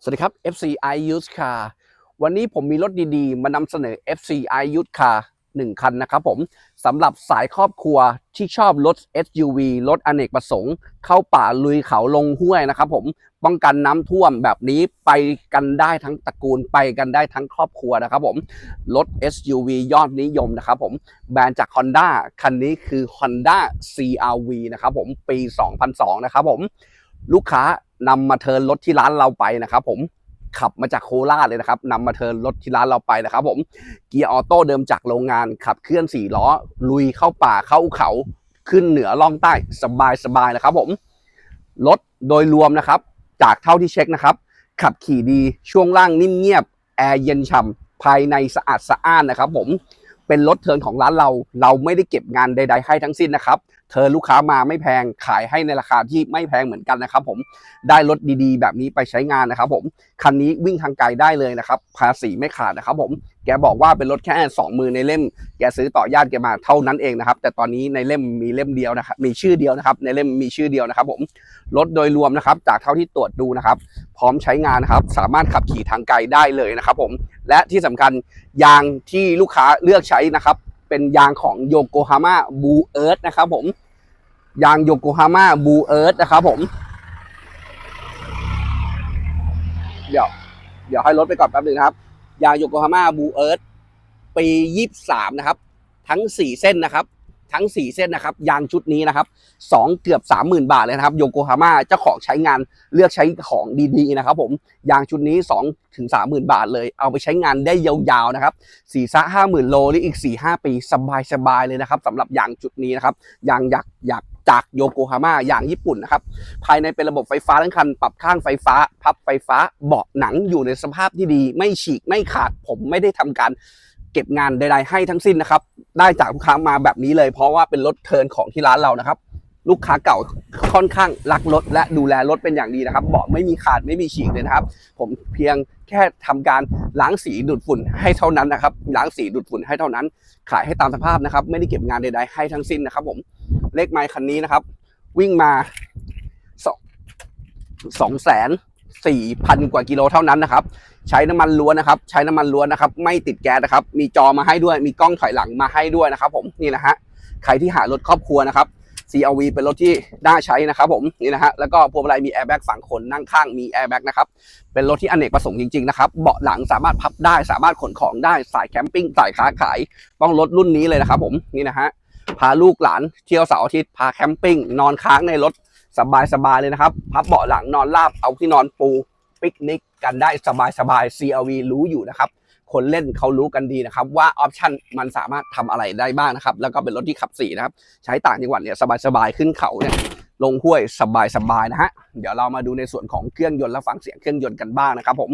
สวัสดีครับ FCI Used Car วันนี้ผมมีรถดีๆ มานำเสนอ FCI Used Car 1 คันนะครับผมสำหรับสายครอบครัวที่ชอบรถ SUV รถอเนกประสงค์ เข้าป่าลุยเขาลงห้วยนะครับผมป้องกันน้ำท่วมแบบนี้ไปกันได้ทั้งตระกูลไปกันได้ทั้งครอบครัวนะครับผมรถ SUV ยอดนิยมนะครับผมแบรนด์จาก Honda คันนี้คือ Honda CRV นะครับผมปี 2002 นะครับผมลูกค้า นำมาเทินรถที่ร้านเราไปนะครับ ผมขับมาจากโคราชเลยนะครับนำมาเทินรถที่ร้านเราไปนะครับ ผมเกียร์ออโต้เดิมจากโรงงานขับเคลื่อนสี่ล้อ ลุยเข้าป่าเข้าเขาขึ้นเหนือล่องใต้สบายสบายนะครับ ผมรถโดยรวมนะครับ จากเท่าที่เช็คนะครับ ขับขี่ดีช่วงล่างนิ่มเงียบแอร์เย็นฉ่ำภายในสะอาดสะอ้านนะครับ ผมเป็นรถเทินของร้านเรา เราไม่ได้เก็บงานใด ๆ ให้ทั้งสิ้นนะครับ เธอลูกค้ามาไม่แพงขายให้ในราคาที่ไม่แพงเหมือนกันนะครับผมได้รถดีๆ แบบนี้ไปใช้งานนะครับผมคันนี้วิ่งทางไกลได้เลยนะครับภาษีไม่ขาดนะครับผมแกบอกว่าเป็นรถแค่สองมือในเล่ม แกซื้อต่อญาติแกมาเท่านั้นเองนะครับ แต่ตอนนี้ในเล่มมีเล่มเดียวนะครับมีชื่อเดียวนะครับ ในเล่มมีชื่อเดียวนะครับผมรถโดยรวมนะครับ จากเท่าที่ตรวจดูนะครับ พร้อมใช้งานนะครับ สามารถขับขี่ทางไกลได้เลยนะครับผมและที่สำคัญยางที่ลูกค้าเลือกใช้นะครับ เป็นยางของโยโกฮาม่าบูเอิร์ธนะครับผมยางโยโกฮาม่าบูเอิร์ธนะครับผม เดี๋ยว เดี๋ยวให้รถไปก่อนแป๊บหนึงนะครับ ยางโยโกฮาม่าบูเอิร์ธปียี่สามนะครับ ทั้งสี่เส้นนะครับ ทั้งสี่เส้นนะครับ ยางชุดนี้นะครับสองเกือบสามหมื่นบาทเลยนะครับโยโกฮาม่าเจ้าของใช้งานเลือกใช้ของดีๆนะครับผมยางชุดนี้สองถึงสามหมื่นบาทเลย เอาไปใช้งานได้ยาวๆนะครับสี่ซะห้าหมื่นโลหรืออีกสี่ห้าปีสบายๆเลยนะครับสำหรับยางจุดนี้นะครับยางอยากอยากจากโยโกฮาม่ายางญี่ปุ่นนะครับ ภายในเป็นระบบไฟฟ้าทั้งคัน ปรับข้างไฟฟ้า พับไฟฟ้า เบาะหนังอยู่ในสภาพที่ดี ไม่ฉีก ไม่ขาด ผมไม่ได้ทำการ เก็บงานใดๆให้ทั้งสิ้นนะครับ ได้จากลูกค้ามาแบบนี้เลย เพราะว่าเป็นรถเทิร์นของที่ร้านเรานะครับ ลูกค้าเก่าค่อนข้างรักรถและดูแลรถเป็นอย่างดีนะครับเบาะไม่มีขาดไม่มีฉีกเลยนะครับ ผมเพียงแค่ทำการล้างสีดูดฝุ่นให้เท่านั้นนะครับล้างสีดูดฝุ่นให้เท่านั้น ขายให้ตามสภาพนะครับ ไม่ได้เก็บงานใดๆให้ทั้งสิ้นนะครับ ผมเลขไมล์คันนี้นะครับ วิ่งมาสองสองแสน สี่พันกว่ากิโลเท่านั้นนะครับ ใช้น้ำมันล้วนนะครับ ใช้น้ำมันล้วนนะครับ ไม่ติดแก๊สนะครับ มีจอมาให้ด้วย มีกล้องถอยหลังมาให้ด้วยนะครับ ผม นี่นะฮะ ใครที่หารถครอบครัวนะครับ CRV เป็นรถที่น่าใช้นะครับผมนี่นะฮะแล้วก็พวงมาลัยมีแอร์แบ็กฝั่งคนนั่งข้างมีแอร์แบ็กนะครับเป็นรถที่อเนกประสงค์จริงๆนะครับเบาะหลังสามารถพับได้สามารถขนของได้สายแคมปิ้งสายค้าขาย ต้องรถรุ่นนี้เลยนะครับผมนี่นะฮะพาลูกหลานเที่ยวเสาร์อาทิตย์พาแคมปิ้งนอนค้างในรถ สบายๆเลยนะครับ พับเบาะหลังนอนราบเอาที่นอนปูปิกนิกกันได้สบายๆ CRV รู้อยู่นะครับ คนเล่นเขารู้กันดีนะครับ ว่าออปชันมันสามารถทำอะไรได้บ้างนะครับ แล้วก็เป็นรถที่ขับสี่นะครับ ใช้ต่างจังหวัดเนี่ยสบายๆขึ้นเขาเนี่ยลงห้วยสบายๆนะฮะ เดี๋ยวเรามาดูในส่วนของเครื่องยนต์และฟังเสียงเครื่องยนต์กันบ้างนะครับ ผม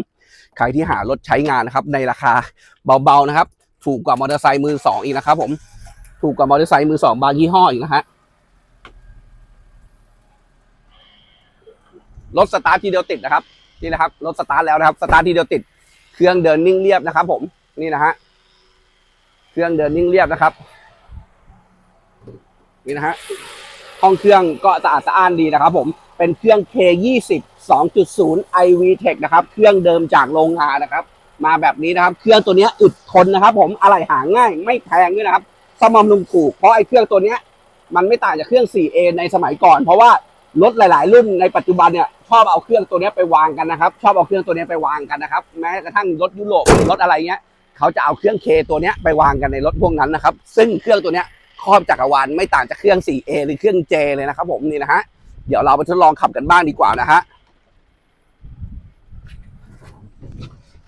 ใครที่หารถใช้งานนะครับในราคาเบาๆนะครับ ถูกกว่ามอเตอร์ไซค์มือสองอีกนะครับ ผม ถูกกว่ามอเตอร์ไซค์มือสองบางยี่ห้ออีกนะฮะ รถสตาร์ททีเดียวติดนะครับนี่นะครับรถสตาร์ทแล้วนะครับสตาร์ททีเดียวติด เครื่องเดินนิ่งเรียบนะครับ ผมนี่นะฮะเครื่องเดินนิ่งเรียบนะครับนี่นะฮะห้องเครื่องก็สะอาดสะอ้านดีนะครับ ผมเป็นเครื่อง K20 2.0 iV Tech นะครับ เครื่องเดิมจากโรงงานนะครับ มาแบบนี้นะครับ เครื่องตัวนี้อึดทนนะครับ ผมอะไรหาง่าย ไม่แพงด้วยนะครับสมอมลุงถูกเพราะไอ้เครื่องตัวนี้มันไม่ต่างจากเครื่อง 4A ในสมัยก่อน เพราะว่า รถหลาย ๆ รุ่นในปัจจุบันเนี่ยชอบเอาเครื่องตัวนี้ไปวางกันนะครับ ชอบเอาเครื่องตัวนี้ไปวางกันนะครับ แม้กระทั่งรถยุโรปรถอะไรเงี้ยเขาจะเอาเครื่อง K ตัวนี้ไปวางกันในรถพวกนั้นนะครับ ซึ่งเครื่องตัวนี้ครอบจักรวาลไม่ต่างจากเครื่อง 4A หรือเครื่อง J เลยนะครับ ผมนี่นะฮะเดี๋ยวเราไปทดลองขับกันบ้างดีกว่านะฮะ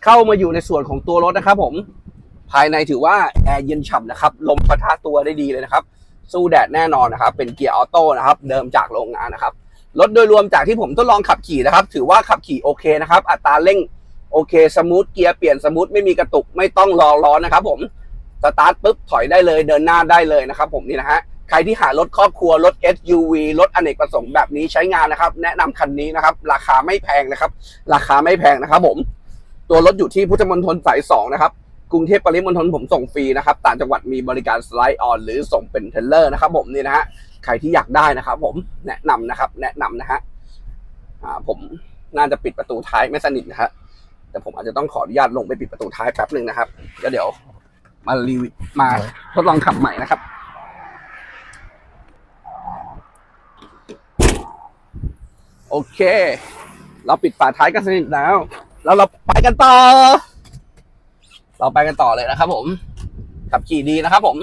เข้ามาอยู่ในส่วนของตัวรถนะครับ ผมภายในถือว่าแอร์เย็นฉ่ำนะครับลมปะทะตัวได้ดีเลยนะครับ สู้แดดแน่นอนนะครับ เป็นเกียร์ออโต้นะครับ เดิมจากโรงงานนะครับ รถโดยรวมจากที่ผมทดลองขับขี่นะครับ ถือว่าขับขี่โอเคนะครับ อัตราเร่งโอเค สมูท เกียร์เปลี่ยนสมูท ไม่มีกระตุก ไม่ต้องรอร้อนนะครับผม สตาร์ทปุ๊บ ถอยได้เลย เดินหน้าได้เลยนะครับผมนี่นะฮะ ใครที่หารถครอบครัว รถ SUV รถอเนกประสงค์แบบนี้ใช้งานนะครับ แนะนำคันนี้นะครับ ราคาไม่แพงนะครับ ราคาไม่แพงนะครับผม ตัวรถอยู่ที่พุทธมณฑลสายสองนะครับ กรุงเทพปริมณฑลผมส่งฟรีนะครับต่างจังหวัดมีบริการสไลด์ออนหรือส่งเป็นเทเลอร์นะครับผมนี่นะฮะใครที่อยากได้นะครับผมแนะนำนะครับ แนะนำนะฮะอ่าผมน่าจะปิดประตูท้ายไม่สนิทนะฮะแต่ผมอาจจะต้องขออนุญาตลงไปปิดประตูท้ายแป๊บหนึ่งนะครับแล้วเดี๋ยวมารีวิวมาทดลองขับใหม่นะครับโอเค เราปิดฝาท้ายกันสนิทแล้ว แล้วเราไปกันต่อ เราไปกันต่อเลยนะครับ ผม ขับขี่ดีนะครับ ผม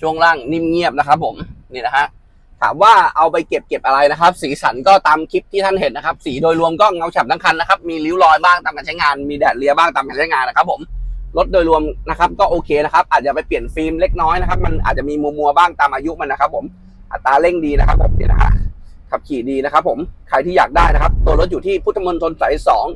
ช่วงล่างนิ่มเงียบนะครับ ผมนี่นะฮะถามว่าเอาไปเก็บเก็บอะไรนะครับ สีสันก็ตามคลิปที่ท่านเห็นนะครับ สีโดยรวมก็เงาฉ่ำทั้งคันนะครับ มีริ้วรอยบ้างตามการใช้งาน มีแดดเลียบ้างตามการใช้งานนะครับ ผมรถโดยรวมนะครับ ก็โอเคนะครับ อาจจะไปเปลี่ยนฟิล์มเล็กน้อยนะครับ มันอาจจะมีมัวมัวบ้างตามอายุมันนะครับ ผมอัตราเร่งดีนะครับผมนี่นะฮะ ขับขี่ดีนะครับผมใครที่อยากได้นะครับ ตัวรถอยู่ที่พุทธมณฑลสายสอง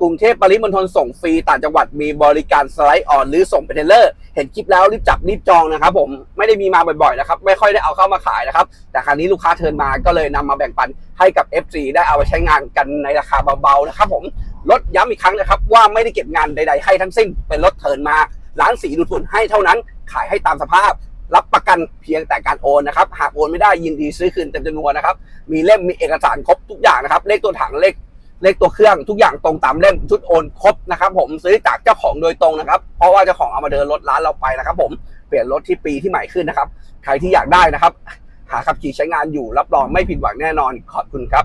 กรุงเทพปริมณฑลส่งฟรีต่างจังหวัดมีบริการสไลด์ออนหรือส่งเป็นเทเลอร์ เห็นคลิปแล้วรีบจับรีบจองนะครับผมไม่ได้มีมาบ่อยๆนะครับไม่ค่อยได้เอาเข้ามาขายนะครับ แต่ครั้นี้ลูกค้าเทินมาก็เลยนำมาแบ่งปันให้กับ FC ได้เอาไปใช้งานกันในราคาเบาๆนะครับผมลดย้ำอีกครั้งนะครับ ว่าไม่ได้เก็บงานใดๆให้ทั้งสิ้นเป็นรถเทินมาล้างสีดูดฝุ่นให้เท่านั้น ขายให้ตามสภาพ รับประกันเพียงแต่การโอนนะครับ หากโอนไม่ได้ยินดีซื้อคืนเต็มจำนวนนะครับ มีเล่มมีเอกสารครบทุกอย่างนะครับ เลขตัวถังเลขเลขตัวเครื่องทุกอย่างตรงตามเล่มชุดโอนครบนะครับ ผมซื้อจากเจ้าของโดยตรงนะครับ เพราะว่าเจ้าของเอามาเดินรถร้านเราไปนะครับ ผมเปลี่ยนรถที่ปีที่ใหม่ขึ้นนะครับ ใครที่อยากได้นะครับ หาขับขี่ใช้งานอยู่รับรองไม่ผิดหวังแน่นอนขอบคุณครับ